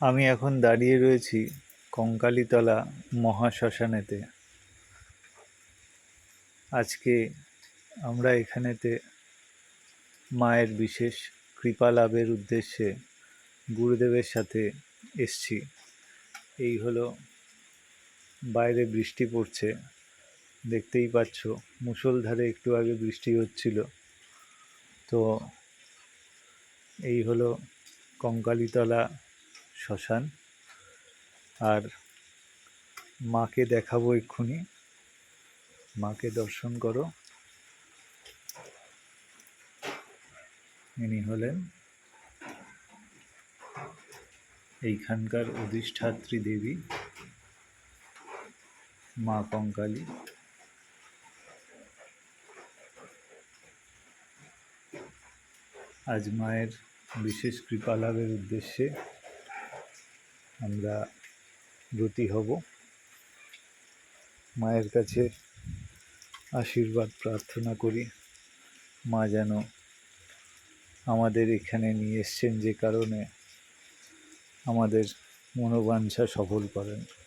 আমি এখন দাঁড়িয়ে রয়েছি কঙ্কালীতলা মহাশ্মশানেতে। আজকে আমরা এখানেতে মায়ের বিশেষ কৃপা লাভের উদ্দেশ্যে গুরুদেবের সাথে এসছি। এই হলো বাইরে বৃষ্টি পড়ছে, দেখতেই পাচ্ছ, মুষলধারে একটু আগে বৃষ্টি হচ্ছিল। তো এই হলো কঙ্কালীতলা শ্মশান। আর মাকে দেখাবো এক্ষুনি। মাকে দর্শন করো। ইনি হলেন এইখানকার অধিষ্ঠাত্রী দেবী, মা কঙ্কালী। আজ মায়ের বিশেষ কৃপা লাভের উদ্দেশ্যে আমরা দ্রুতি হব। মায়ের কাছে আশীর্বাদ প্রার্থনা করি। মা যেন আমাদের এখানে নিয়ে এসছেন যে কারণে আমাদের মনোবাঞ্ছা সফল করেন।